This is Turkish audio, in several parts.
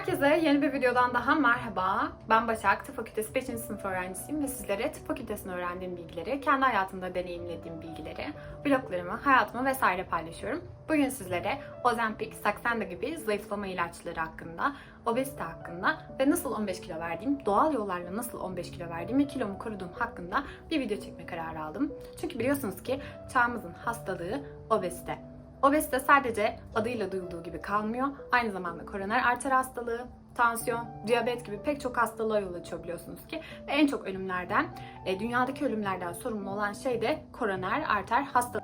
Herkese yeni bir videodan daha merhaba. Ben Başak, Tıp Fakültesi 5. sınıf öğrencisiyim ve sizlere tıp fakültesinde öğrendiğim bilgileri, kendi hayatımda deneyimlediğim bilgileri, bloglarımı, hayatımı vesaire paylaşıyorum. Bugün sizlere Ozempic, Saxenda gibi zayıflama ilaçları hakkında, obezite hakkında ve nasıl 15 kilo verdiğim, doğal yollarla nasıl 15 kilo verdiğim ve kilomu koruduğum hakkında bir video çekme kararı aldım. Çünkü biliyorsunuz ki çağımızın hastalığı obezite. Obezite sadece adıyla duyulduğu gibi kalmıyor. Aynı zamanda koroner arter hastalığı, tansiyon, diyabet gibi pek çok hastalığa yol açıyor biliyorsunuz ki. Ve en çok ölümlerden, e, dünyadaki ölümlerden sorumlu olan şey de koroner arter hastalığı.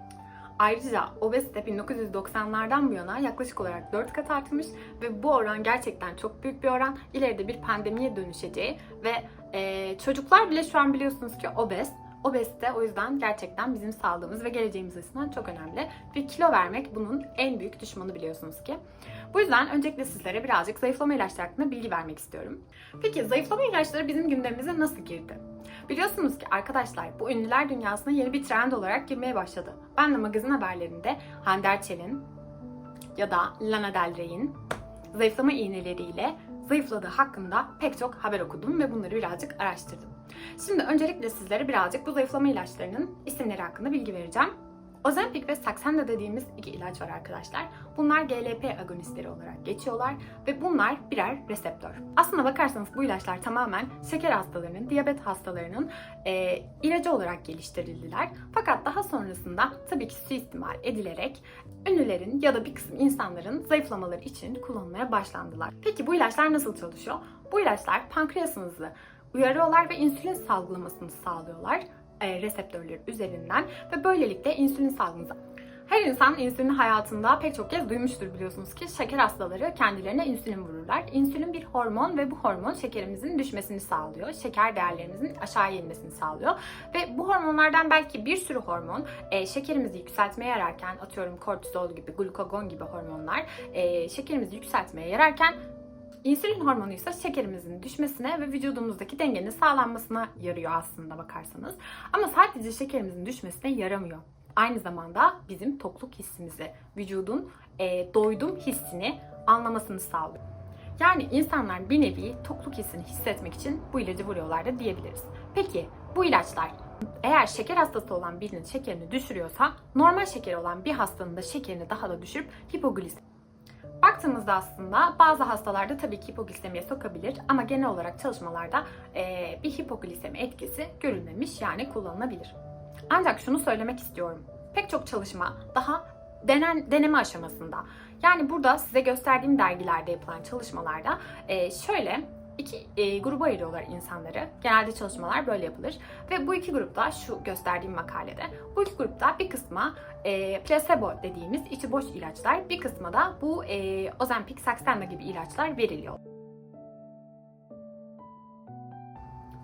Ayrıca obezite 1990'lardan bu yana yaklaşık olarak 4 kat artmış ve bu oran gerçekten çok büyük bir oran. İleride bir pandemiye dönüşeceği ve e, çocuklar bile şu an biliyorsunuz ki obez. Obezite o yüzden gerçekten bizim sağlığımız ve geleceğimiz açısından çok önemli. Ve kilo vermek bunun en büyük düşmanı biliyorsunuz ki. Bu yüzden öncelikle sizlere birazcık zayıflama ilaçları hakkında bilgi vermek istiyorum. Peki zayıflama ilaçları bizim gündemimize nasıl girdi? Biliyorsunuz ki arkadaşlar bu ünlüler dünyasına yeni bir trend olarak girmeye başladı. Ben de magazin haberlerinde Hande Erçel'in ya da Lana Del Rey'in zayıflama iğneleriyle zayıfladığı hakkında pek çok haber okudum ve bunları birazcık araştırdım. Şimdi öncelikle sizlere birazcık bu zayıflama ilaçlarının isimleri hakkında bilgi vereceğim. Ozempic ve Saxenda dediğimiz iki ilaç var arkadaşlar. Bunlar GLP agonistleri olarak geçiyorlar ve bunlar birer reseptör. Aslına bakarsanız bu ilaçlar tamamen şeker hastalarının, diyabet hastalarının e, ilacı olarak geliştirildiler. Fakat daha sonrasında tabii ki suistimal edilerek ünlülerin ya da bir kısım insanların zayıflamaları için kullanılmaya başlandılar. Peki bu ilaçlar nasıl çalışıyor? Bu ilaçlar pankreasınızı uyarıyorlar ve insülin salgılamasını sağlıyorlar e, reseptörler üzerinden ve böylelikle insülin salgınızı her insan insülini hayatında pek çok kez duymuştur biliyorsunuz ki şeker hastaları kendilerine insülin vururlar. İnsülin bir hormon ve bu hormon şekerimizin düşmesini sağlıyor. Şeker değerlerimizin aşağıya inmesini sağlıyor. Ve bu hormonlardan belki bir sürü hormon e, şekerimizi yükseltmeye yararken atıyorum kortizol gibi, glukagon gibi hormonlar e, şekerimizi yükseltmeye yararken İnsülin hormonu ise şekerimizin düşmesine ve vücudumuzdaki dengenin sağlanmasına yarıyor aslında bakarsanız. Ama sadece şekerimizin düşmesine yaramıyor. Aynı zamanda bizim tokluk hissimizi, vücudun e, doydum hissini anlamasını sağlıyor. Yani insanlar bir nevi tokluk hissini hissetmek için bu ilacı vuruyorlar da diyebiliriz. Peki bu ilaçlar eğer şeker hastası olan birinin şekerini düşürüyorsa normal şekeri olan bir hastanın da şekerini daha da düşürüp hipoglisemi Baktığımızda aslında bazı hastalarda tabii ki hipoglisemiye sokabilir ama genel olarak çalışmalarda e, bir hipoglisemi etkisi görülmemiş yani kullanılabilir. Ancak şunu söylemek istiyorum. Pek çok çalışma daha denen, deneme aşamasında. Yani burada size gösterdiğim dergilerde yapılan çalışmalarda e, şöyle iki e, gruba ayırıyorlar insanları. Genelde çalışmalar böyle yapılır. Ve bu iki grupta şu gösterdiğim makalede bu iki grupta bir kısma e, placebo dediğimiz içi boş ilaçlar bir kısma da bu e, Ozempic, Saxenda gibi ilaçlar veriliyor.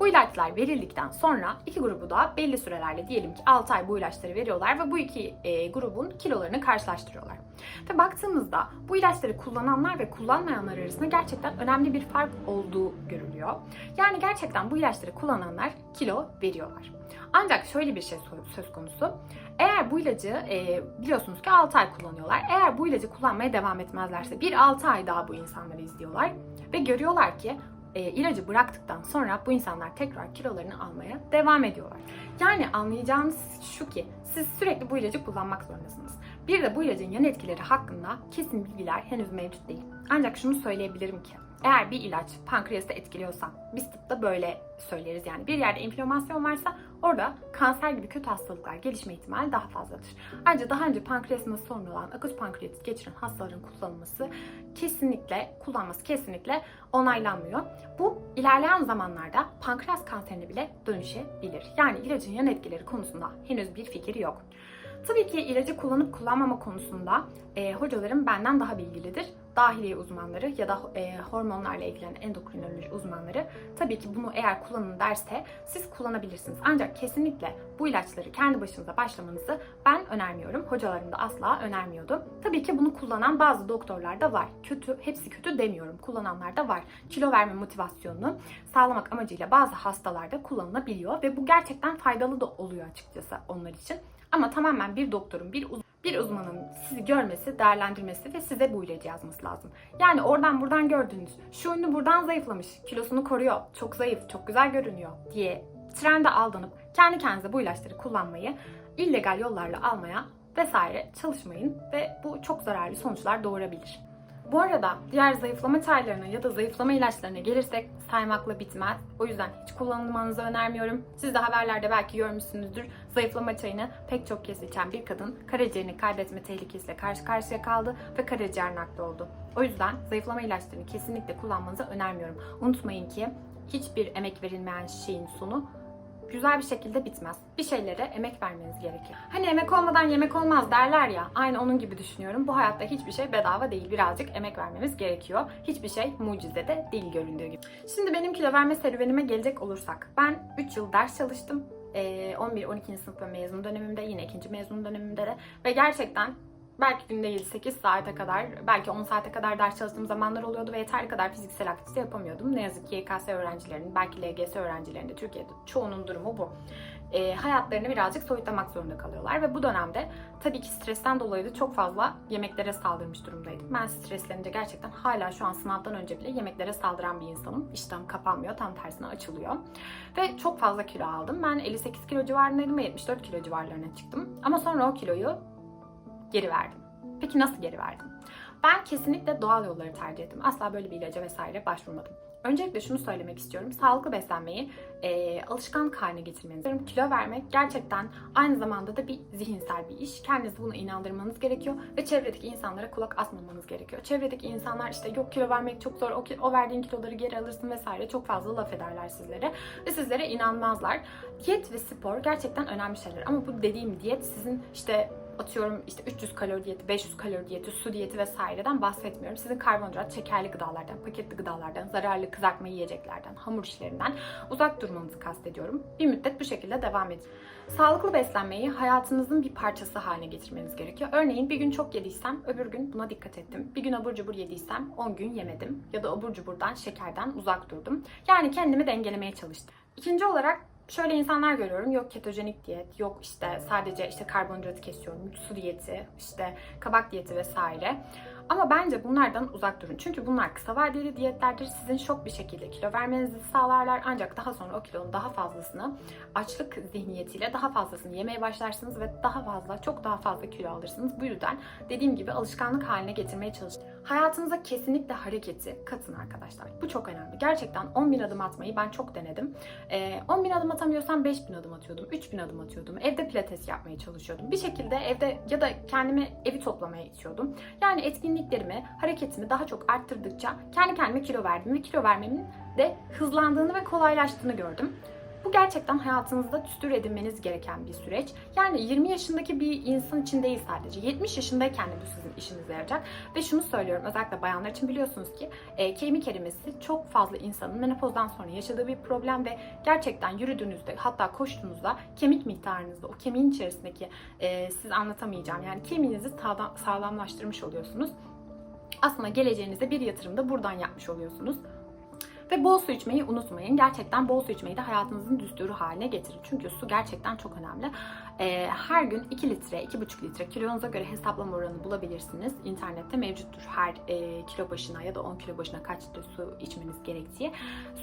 Bu ilaçlar verildikten sonra iki grubu da belli sürelerle diyelim ki 6 ay bu ilaçları veriyorlar ve bu iki e, grubun kilolarını karşılaştırıyorlar. Ve baktığımızda bu ilaçları kullananlar ve kullanmayanlar arasında gerçekten önemli bir fark olduğu görülüyor. Yani gerçekten bu ilaçları kullananlar kilo veriyorlar. Ancak şöyle bir şey söz konusu. Eğer bu ilacı e, biliyorsunuz ki 6 ay kullanıyorlar. Eğer bu ilacı kullanmaya devam etmezlerse bir 6 ay daha bu insanları izliyorlar ve görüyorlar ki e, ilacı bıraktıktan sonra bu insanlar tekrar kilolarını almaya devam ediyorlar. Yani anlayacağınız şu ki siz sürekli bu ilacı kullanmak zorundasınız. Bir de bu ilacın yan etkileri hakkında kesin bilgiler henüz mevcut değil. Ancak şunu söyleyebilirim ki eğer bir ilaç pankreası etkiliyorsa biz tıpta böyle söyleriz yani bir yerde inflamasyon varsa orada kanser gibi kötü hastalıklar gelişme ihtimali daha fazladır. Ayrıca daha önce pankreasında sorun olan akut pankreatit geçiren hastaların kullanılması kesinlikle kullanması kesinlikle onaylanmıyor. Bu ilerleyen zamanlarda pankreas kanserine bile dönüşebilir. Yani ilacın yan etkileri konusunda henüz bir fikir yok. Tabii ki ilacı kullanıp kullanmama konusunda e, hocalarım benden daha bilgilidir. Dahiliye uzmanları ya da e, hormonlarla ilgilenen endokrinoloji uzmanları tabii ki bunu eğer kullanın derse siz kullanabilirsiniz. Ancak kesinlikle bu ilaçları kendi başınıza başlamanızı ben önermiyorum. Hocalarım da asla önermiyordu. Tabii ki bunu kullanan bazı doktorlar da var. Kötü, hepsi kötü demiyorum. Kullananlar da var. Kilo verme motivasyonunu sağlamak amacıyla bazı hastalarda kullanılabiliyor ve bu gerçekten faydalı da oluyor açıkçası onlar için. Ama tamamen bir doktorun, bir uz- bir uzmanın sizi görmesi, değerlendirmesi ve size bu ilacı yazması lazım. Yani oradan buradan gördüğünüz, şu ünlü buradan zayıflamış, kilosunu koruyor, çok zayıf, çok güzel görünüyor diye trende aldanıp kendi kendinize bu ilaçları kullanmayı, illegal yollarla almaya vesaire çalışmayın ve bu çok zararlı sonuçlar doğurabilir. Bu arada diğer zayıflama çaylarına ya da zayıflama ilaçlarına gelirsek saymakla bitmez. O yüzden hiç kullanılmanızı önermiyorum. Siz de haberlerde belki görmüşsünüzdür. Zayıflama çayını pek çok kez içen bir kadın karaciğerini kaybetme tehlikesiyle karşı karşıya kaldı ve karaciğer nakli oldu. O yüzden zayıflama ilaçlarını kesinlikle kullanmanızı önermiyorum. Unutmayın ki hiçbir emek verilmeyen şeyin sonu güzel bir şekilde bitmez. Bir şeylere emek vermeniz gerekir. Hani emek olmadan yemek olmaz derler ya. Aynı onun gibi düşünüyorum. Bu hayatta hiçbir şey bedava değil. Birazcık emek vermemiz gerekiyor. Hiçbir şey mucize de değil göründüğü gibi. Şimdi benim kilo verme serüvenime gelecek olursak. Ben 3 yıl ders çalıştım. Ee, 11-12. sınıf ve mezun dönemimde yine ikinci mezun dönemimde de ve gerçekten belki gün değil 8 saate kadar, belki 10 saate kadar ders çalıştığım zamanlar oluyordu ve yeterli kadar fiziksel aktivite yapamıyordum. Ne yazık ki YKS öğrencilerinin, belki LGS öğrencilerinin de Türkiye'de çoğunun durumu bu. E, hayatlarını birazcık soyutlamak zorunda kalıyorlar ve bu dönemde tabii ki stresten dolayı da çok fazla yemeklere saldırmış durumdaydım. Ben streslenince gerçekten hala şu an sınavdan önce bile yemeklere saldıran bir insanım. İştahım kapanmıyor, tam tersine açılıyor. Ve çok fazla kilo aldım. Ben 58 kilo civarındaydım ve 74 kilo civarlarına çıktım. Ama sonra o kiloyu geri verdim. Peki nasıl geri verdim? Ben kesinlikle doğal yolları tercih ettim. Asla böyle bir ilaca vesaire başvurmadım. Öncelikle şunu söylemek istiyorum. Sağlıklı beslenmeyi e, alışkanlık haline getirmeniz. Kilo vermek gerçekten aynı zamanda da bir zihinsel bir iş. Kendinizi buna inandırmanız gerekiyor ve çevredeki insanlara kulak asmamanız gerekiyor. Çevredeki insanlar işte yok kilo vermek çok zor, o, o verdiğin kiloları geri alırsın vesaire çok fazla laf ederler sizlere ve sizlere inanmazlar. Diyet ve spor gerçekten önemli şeyler ama bu dediğim diyet sizin işte atıyorum işte 300 kalori diyeti, 500 kalori diyeti, su diyeti vesaireden bahsetmiyorum. Sizin karbonhidrat, şekerli gıdalardan, paketli gıdalardan, zararlı kızartma yiyeceklerden, hamur işlerinden uzak durmanızı kastediyorum. Bir müddet bu şekilde devam edin. Sağlıklı beslenmeyi hayatınızın bir parçası haline getirmeniz gerekiyor. Örneğin bir gün çok yediysem öbür gün buna dikkat ettim. Bir gün abur cubur yediysem 10 gün yemedim. Ya da abur cuburdan, şekerden uzak durdum. Yani kendimi dengelemeye çalıştım. İkinci olarak şöyle insanlar görüyorum. Yok ketojenik diyet, yok işte sadece işte karbonhidratı kesiyorum, su diyeti, işte kabak diyeti vesaire. Ama bence bunlardan uzak durun. Çünkü bunlar kısa vadeli diyetlerdir. Sizin şok bir şekilde kilo vermenizi sağlarlar. Ancak daha sonra o kilonun daha fazlasını açlık zihniyetiyle daha fazlasını yemeye başlarsınız ve daha fazla, çok daha fazla kilo alırsınız. Bu yüzden dediğim gibi alışkanlık haline getirmeye çalışın. Hayatınıza kesinlikle hareketi katın arkadaşlar. Bu çok önemli. Gerçekten 10 bin adım atmayı ben çok denedim. Ee, 10 bin adım atamıyorsam 5 bin adım atıyordum, 3 bin adım atıyordum. Evde pilates yapmaya çalışıyordum. Bir şekilde evde ya da kendimi evi toplamaya itiyordum. Yani etkinliklerimi, hareketimi daha çok arttırdıkça kendi kendime kilo verdim ve kilo vermemin de hızlandığını ve kolaylaştığını gördüm. Bu gerçekten hayatınızda düstur edinmeniz gereken bir süreç. Yani 20 yaşındaki bir insan için değil sadece. 70 yaşındayken de bu sizin işinize yarayacak. Ve şunu söylüyorum özellikle bayanlar için biliyorsunuz ki e, kemik erimesi çok fazla insanın menopozdan sonra yaşadığı bir problem ve gerçekten yürüdüğünüzde hatta koştuğunuzda kemik miktarınızda o kemiğin içerisindeki e, siz anlatamayacağım yani kemiğinizi sağlam, sağlamlaştırmış oluyorsunuz. Aslında geleceğinize bir yatırımda buradan yapmış oluyorsunuz. Ve bol su içmeyi unutmayın. Gerçekten bol su içmeyi de hayatınızın düsturu haline getirin. Çünkü su gerçekten çok önemli. Ee, her gün 2 litre, 2,5 litre kilonuza göre hesaplama oranı bulabilirsiniz. İnternette mevcuttur her e, kilo başına ya da 10 kilo başına kaç litre su içmeniz gerektiği.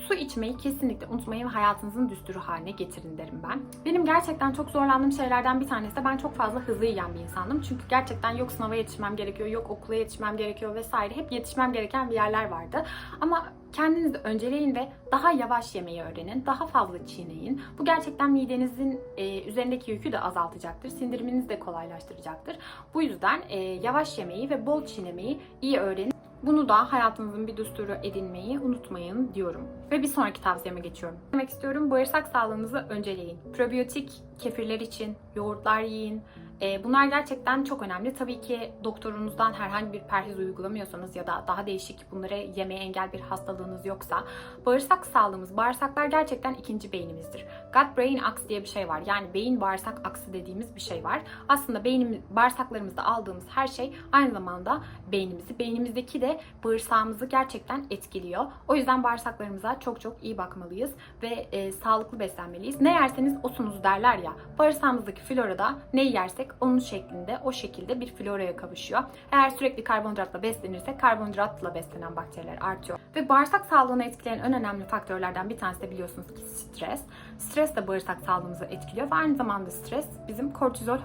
Su içmeyi kesinlikle unutmayın ve hayatınızın düsturu haline getirin derim ben. Benim gerçekten çok zorlandığım şeylerden bir tanesi de ben çok fazla hızlı yiyen bir insandım. Çünkü gerçekten yok sınava yetişmem gerekiyor, yok okula yetişmem gerekiyor vesaire. Hep yetişmem gereken bir yerler vardı. Ama kendinizi önceleyin ve daha yavaş yemeyi öğrenin. Daha fazla çiğneyin. Bu gerçekten midenizin e, üzerindeki yükü de azaltacaktır. Sindiriminizi de kolaylaştıracaktır. Bu yüzden e, yavaş yemeyi ve bol çiğnemeyi iyi öğrenin. Bunu da hayatınızın bir düsturu edinmeyi unutmayın diyorum. Ve bir sonraki tavsiyeme geçiyorum. Demek istiyorum bağırsak sağlığınızı önceleyin. Probiyotik kefirler için yoğurtlar yiyin. Ee, bunlar gerçekten çok önemli. Tabii ki doktorunuzdan herhangi bir perhiz uygulamıyorsanız ya da daha değişik bunları yemeye engel bir hastalığınız yoksa bağırsak sağlığımız, bağırsaklar gerçekten ikinci beynimizdir. Gut brain axis diye bir şey var. Yani beyin bağırsak aksı dediğimiz bir şey var. Aslında beynimiz, bağırsaklarımızda aldığımız her şey aynı zamanda beynimizi, beynimizdeki de bağırsağımızı gerçekten etkiliyor. O yüzden bağırsaklarımıza çok çok iyi bakmalıyız ve e, sağlıklı beslenmeliyiz. Ne yerseniz osunuz derler ya. Bağırsağımızdaki florada ne yersek onun şeklinde o şekilde bir floraya kavuşuyor. Eğer sürekli karbonhidratla beslenirsek karbonhidratla beslenen bakteriler artıyor. Ve bağırsak sağlığını etkileyen en önemli faktörlerden bir tanesi de biliyorsunuz ki stres. Stres de bağırsak sağlığımızı etkiliyor ve aynı zamanda stres bizim kortizol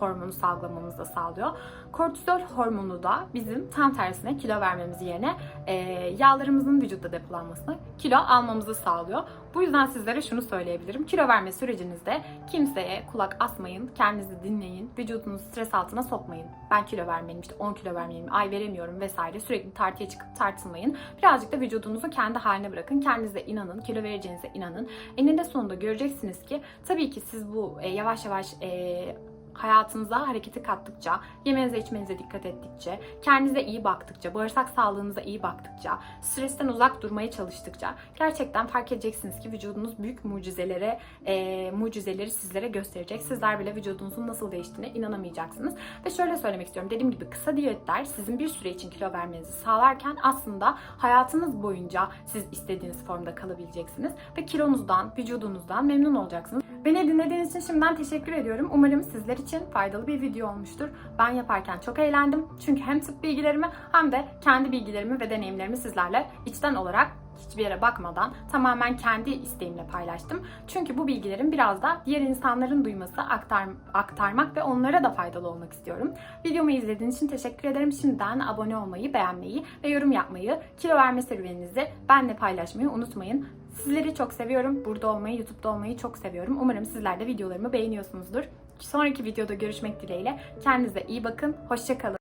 hormonu salgılamamızı da sağlıyor. Kortizol hormonu da bizim tam tersine kilo vermemiz yerine e, yağlarımızın vücutta depolanmasını, kilo almamızı sağlıyor. Bu yüzden sizlere şunu söyleyebilirim. Kilo verme sürecinizde kimseye kulak asmayın, kendinizi dinleyin, vücudunuzu stres altına sokmayın. Ben kilo vermeliyim, işte 10 kilo vermeliyim, ay veremiyorum vesaire. Sürekli tartıya çıkıp tartılmayın. Birazcık da vücudunuzu kendi haline bırakın. Kendinize inanın, kilo vereceğinize inanın. Eninde sonunda göreceksiniz ki tabii ki siz bu e, yavaş yavaş e, hayatınıza hareketi kattıkça, yemenize içmenize dikkat ettikçe, kendinize iyi baktıkça, bağırsak sağlığınıza iyi baktıkça, stresten uzak durmaya çalıştıkça gerçekten fark edeceksiniz ki vücudunuz büyük mucizelere, e, mucizeleri sizlere gösterecek. Sizler bile vücudunuzun nasıl değiştiğine inanamayacaksınız. Ve şöyle söylemek istiyorum. Dediğim gibi kısa diyetler sizin bir süre için kilo vermenizi sağlarken aslında hayatınız boyunca siz istediğiniz formda kalabileceksiniz ve kilonuzdan, vücudunuzdan memnun olacaksınız. Beni dinlediğiniz için şimdiden teşekkür ediyorum. Umarım sizler için faydalı bir video olmuştur. Ben yaparken çok eğlendim. Çünkü hem tıp bilgilerimi hem de kendi bilgilerimi ve deneyimlerimi sizlerle içten olarak hiçbir yere bakmadan tamamen kendi isteğimle paylaştım. Çünkü bu bilgilerin biraz da diğer insanların duyması, aktar, aktarmak ve onlara da faydalı olmak istiyorum. Videomu izlediğiniz için teşekkür ederim. Şimdiden abone olmayı, beğenmeyi ve yorum yapmayı, kilo verme serüveninizi benimle paylaşmayı unutmayın. Sizleri çok seviyorum. Burada olmayı, YouTube'da olmayı çok seviyorum. Umarım sizler de videolarımı beğeniyorsunuzdur. Sonraki videoda görüşmek dileğiyle. Kendinize iyi bakın. Hoşçakalın.